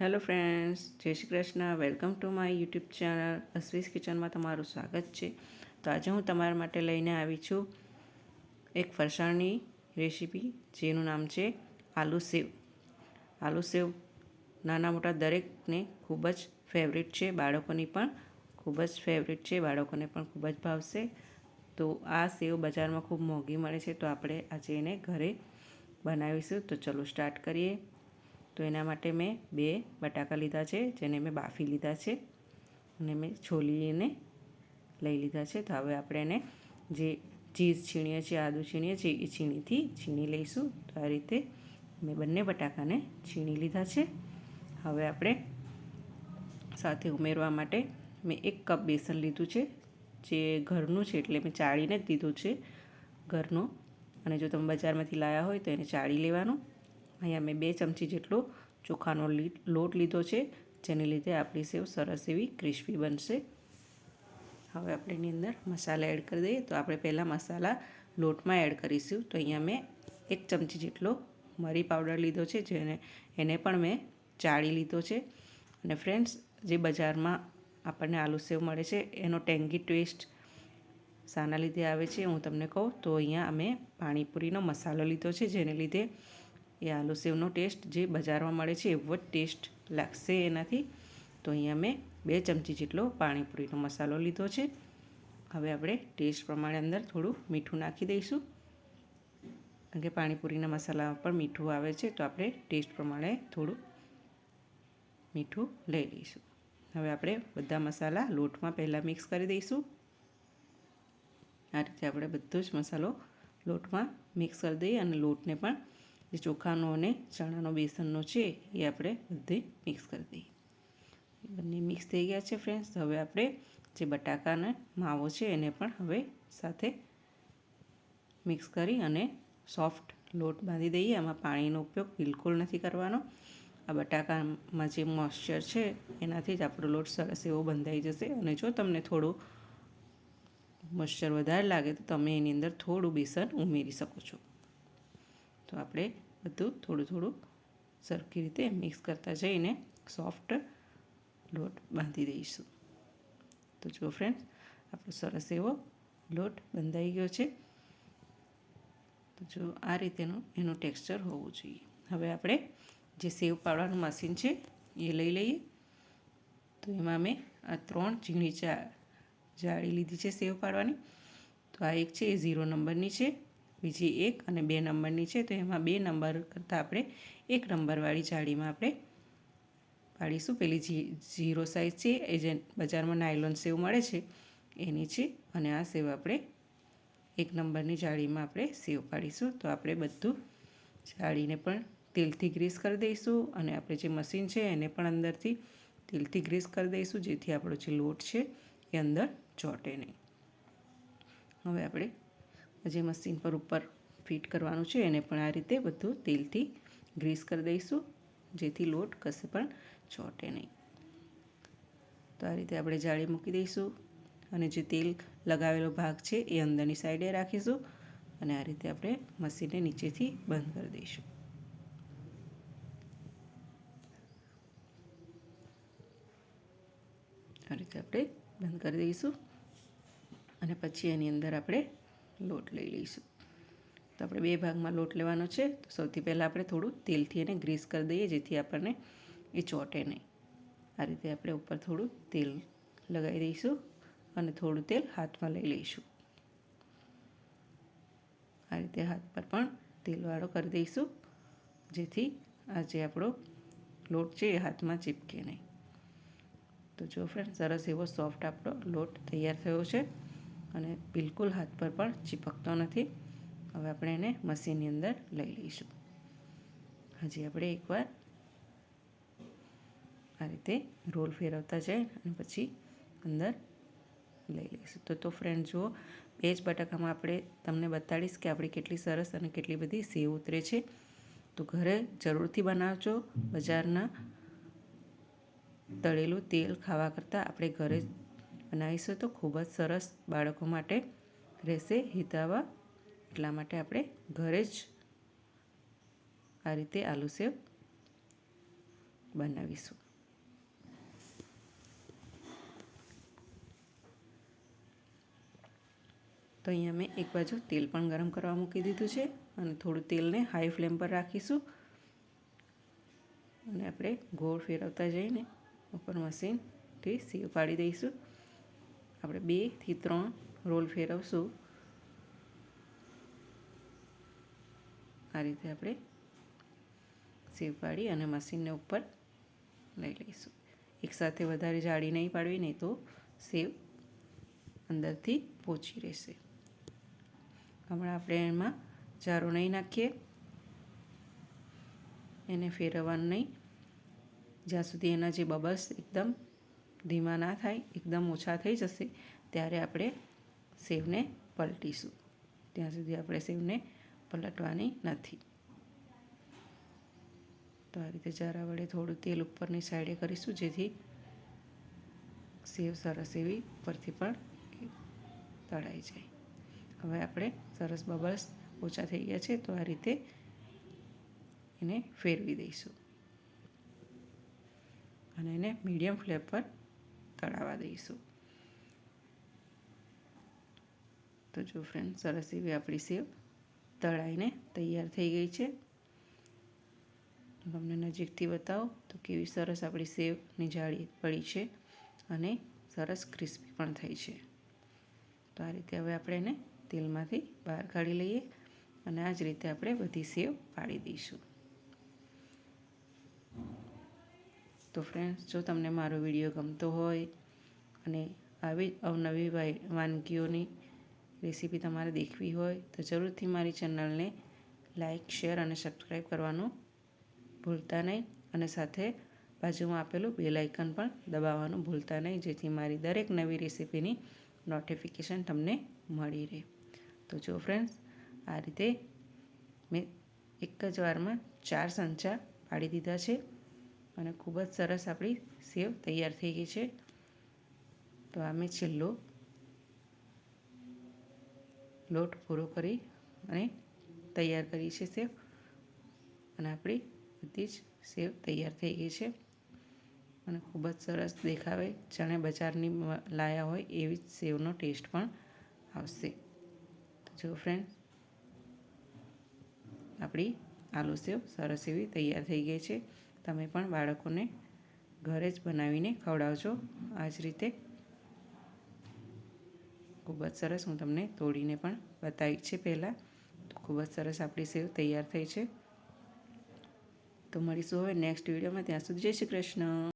Hello friends જય Shri Krishna. Welcome to my YouTube channel Ashvi's કિચનમાં તમારું સ્વાગત છે. તો આજે હું તમારા માટે લઈને આવી છું એક ફરસાણની રેસીપી જેનું નામ છે આલુ સેવ. આલુ સેવ નાના મોટા દરેકને ખૂબ જ ફેવરેટ છે, બાળકોની પણ ખૂબ જ ફેવરેટ છે, બાળકોને પણ ખૂબ જ ભાવશે. તો આ સેવ બજારમાં ખૂબ મોંઘી મળે છે, તો આપણે આજે એને ઘરે બનાવીશું. તો ચલો સ્ટાર્ટ કરીએ. તો એના માટે મેં બે બટાકા લીધા છે, જેને મેં બાફી લીધા છે અને મેં છોલીને લઈ લીધા છે. તો હવે આપણે એને જે ચીઝ છીણીએ છીએ, આદું છીણીએ છીએ, એ છીણીથી છીણી લઈશું. તો આ રીતે મેં બંને બટાકાને છીણી લીધા છે. હવે આપણે સાથે ઉમેરવા માટે મેં એક કપ બેસન લીધું છે, જે ઘરનું છે એટલે મેં ચાળીને જ દીધું છે ઘરનું. અને જો તમે બજારમાંથી લાવ્યા હોય તો એને ચાળી લેવાનું. અહીંયા મેં બે ચમચી જેટલો ચોખાનો લોટ લીધો છે, જેને લીધે આપણી સેવ સરસ એવી ક્રિસ્પી બનશે. હવે આપણે એની અંદર મસાલા એડ કરી દઈએ. તો આપણે પહેલાં મસાલા લોટમાં એડ કરીશું. તો અહીંયા મેં એક ચમચી જેટલો મરી પાવડર લીધો છે, જેને, એને પણ મેં ચાળી લીધો છે. અને ફ્રેન્ડ્સ, જે બજારમાં આપણને આલુ સેવ મળે છે, એનો ટેંગી ટેસ્ટ શાના લીધે આવે છે, હું તમને કહું. તો અહીંયા અમે પાણીપુરીનો મસાલો લીધો છે, જેને લીધે એ આલુ સેવનો ટેસ્ટ જે બજારમાં મળે છે એવો જ ટેસ્ટ લાગશે એનાથી. તો અહીંયા મેં બે ચમચી જેટલો પાણીપુરીનો મસાલો લીધો છે. હવે આપણે ટેસ્ટ પ્રમાણે અંદર થોડું મીઠું નાખી દઈશું. કારણ કે પાણીપુરીના મસાલામાં પણ મીઠું આવે છે તો આપણે ટેસ્ટ પ્રમાણે થોડું મીઠું લઈ લઈશું. હવે આપણે બધા મસાલા લોટમાં પહેલાં મિક્સ કરી દઈશું. આ રીતે આપણે બધો જ મસાલો લોટમાં મિક્સ કરી દઈએ અને લોટને પણ જે ચોખાનો અને ચણાનો બેસનનો છે એ આપણે બધે મિક્સ કરી દઈએ. બંને મિક્સ થઈ ગયા છે ફ્રેન્ડ્સ હવે આપણે જે બટાકાનો માવો છે એને પણ હવે સાથે મિક્સ કરી અને સોફ્ટ લોટ બાંધી દઈએ. આમાં પાણીનો ઉપયોગ બિલકુલ નથી કરવાનો. આ બટાકામાં જે મોઇશ્ચર છે એનાથી જ આપણો લોટ સરસ એવો બંધાઈ જશે. અને જો તમને થોડું મોઇશ્ચર વધારે લાગે તો તમે એની અંદર થોડું બેસન ઉમેરી શકો છો. તો આપણે બધું થોડું થોડું સરખી રીતે મિક્સ કરતા જઈને સોફ્ટ લોટ બાંધી દઈશું. તો જો ફ્રેન્ડ્સ આપણો સરસ એવો લોટ બંધાઈ ગયો છે. તો જો આ રીતેનું એનું ટેક્સચર હોવું જોઈએ. હવે આપણે જે સેવ પાડવાનું મશીન છે, એ લઈ લઈએ. તો એમાં મેં આ ત્રણ ઝીણી ચા જાળી લીધી છે સેવ પાડવાની. તો આ એક છે, એ ઝીરો નંબરની છે. બીજી એક અને બે નંબરની છે, તો એમાં બે નંબર કરતાં આપણે એક નંબરવાળી જાળીમાં આપણે પાડીશું. પેલી ઝીરો સાઇઝ છે, એ જે બજારમાં નાયલોન સેવ મળે છે, એની છે, અને આ સેવ આપણે એક નંબરની જાળીમાં આપણે સેવ પાડીશું. તો આપણે બધું જાળીને પણ તેલથી ગ્રીસ કરી દઈશું અને આપણે જે મશીન છે, એને પણ અંદરથી તેલથી ગ્રીસ કરી દઈશું, જેથી આપણો જે લોટ છે, એ અંદર ચોંટે નહીં. હવે આપણે જે મશીન પર ઉપર ફિટ કરવાનું છે. એને પણ આ રીતે બધું તેલથી ગ્રીસ કરી દઈશું, જેથી લોટ કશે પણ ચોંટે નહીં. તો આ રીતે આપણે જાળી મૂકી દઈશું અને જે તેલ લગાવેલો ભાગ છે એ અંદરની સાઈડે રાખીશું અને આ રીતે આપણે મશીનને નીચેથી બંધ કરી દઈશું. આ રીતે આપણે બંધ કરી દઈશું અને પછી એની અંદર આપણે લોટ લઈ લઈશું. તો આપણે બે ભાગમાં લોટ લેવાનો છે. તો સૌથી પહેલાં આપણે થોડું તેલથી એને ગ્રીસ કરી દઈએ, જેથી આપણને એ ચોંટે નહીં. આ રીતે આપણે ઉપર થોડું તેલ લગાવી દઈશું અને થોડું તેલ હાથમાં લઈ લઈશું. આ રીતે હાથ પર પણ તેલવાળો કરી દઈશું, જેથી આ જે આપણો લોટ છે એ હાથમાં ચીપકે નહીં. તો જો ફ્રેન્ડ સરસ એવો સોફ્ટ આપણો લોટ તૈયાર થયો છે. અને બિલકુલ હાથ પર પણ ચીપકતો નથી. હવે આપણે એને મશીનની અંદર લઈ લઈશું. હજી આપણે એકવાર આ રીતે રોલ ફેરવતા જાય અને પછી અંદર લઈ લઈશું. તો તો ફ્રેન્ડ જુઓ, બે જ બટાકામાં આપણે તમને બતાડીશ કે આપણી કેટલી સરસ અને કેટલી બધી સેવ ઉતરે છે. તો ઘરે જરૂરથી બનાવજો. બજારના તળેલું તેલ ખાવા કરતાં આપણે ઘરે બનાવીશું તો ખૂબ જ સરસ બાળકો માટે રહેશે હિતાવા એટલા માટે આપણે ઘરે જ આ રીતે આલુ સેવ બનાવીશું. તો અહીંયા મેં એક બાજુ તેલ પણ ગરમ કરવા મૂકી દીધું છે અને થોડું તેલને હાઈ ફ્લેમ પર રાખીશું. અને આપણે ગોળ ફેરવતા જઈને ઉપર મશીનથી સીવ પાડી દઈશું. આપણે બેથી ત્રણ રોલ ફેરવશું. આ રીતે આપણે સેવ પાડી અને મશીનને ઉપર લઈ લઈશું. એકસાથે વધારે જાડી નહીં પાડવી, નહીં તો સેવ અંદરથી પોચી રહેશે. હમણાં આપણે એમાં ચારો નહીં નાખીએ. એને ફેરવવાનું નહીં. જ્યાં સુધી એના જે બબલ્સ એકદમ ધીમા ના થાય, એકદમ ઓછા થઈ જશે, ત્યારે આપણે સેવને પલટીશું. ત્યાં સુધી આપણે સેવને પલટવાની નથી. તો આ રીતે જરા વડે થોડું તેલ ઉપરની સાઈડે કરીશું, જેથી સેવ સરસ એવી ઉપરથી પણ તળાઈ જાય. હવે આપણે સરસ બબલ્સ ઓછા થઈ ગયા છે, તો આ રીતે એને ફેરવી દઈશું. અને એને મીડિયમ ફ્લેમ પર તળાવવા દઈશું. તો જો ફ્રેન્ડ સરસ એવી આપણી સેવ તળાઈને તૈયાર થઈ ગઈ છે. તમને નજીકથી બતાવો તો કેવી સરસ આપણી સેવની જાળી પડી છે અને સરસ ક્રિસ્પી પણ થઈ છે. તો આ રીતે હવે આપણે એને તેલમાંથી બહાર કાઢી લઈએ અને આ જ રીતે આપણે બધી સેવ પાડી દઈશું. તો ફ્રેન્ડ્સ જો તમને મારો વીડિયો ગમતો હોય અને આવી અવનવી વાનગીઓની રેસીપી તમારે દેખવી હોય, તો જરૂરથી મારી ચેનલને લાઇક શેર અને સબસ્ક્રાઈબ કરવાનું ભૂલતા નહીં. અને સાથે બાજુમાં આપેલું બેલ આઇકન પણ દબાવવાનું ભૂલતા નહીં, જેથી મારી દરેક નવી રેસીપીની નોટિફિકેશન તમને મળી રહે. તો જો ફ્રેન્ડ્સ આ રીતે મેં એક જ વારમાં ચાર સંચા પાડી દીધા છે. અને ખૂબ જ સરસ આપણી સેવ તૈયાર થઈ ગઈ છે. તો આ મેં છેલ્લો લોટ પૂરો કરી અને તૈયાર કરી છે સેવ. અને આપણી બધી જ સેવ તૈયાર થઈ ગઈ છે. અને ખૂબ જ સરસ દેખાવે. જાણે બજારની લાયા હોય એવી જ સેવનો ટેસ્ટ પણ આવશે. જો ફ્રેન્ડ આપણી આલુ સેવ સરસ એવી તૈયાર થઈ ગઈ છે. તમે પણ બાળકોને ઘરે જ બનાવીને ખવડાવજો. આ જ રીતે ખૂબ જ સરસ હું તમને તોડીને પણ બતાવી છે પહેલાં. તો ખૂબ જ સરસ આપણી સેવ તૈયાર થઈ છે. તો મળીશું હવે નેક્સ્ટ વિડીયોમાં ત્યાં સુધી જય શ્રી કૃષ્ણ.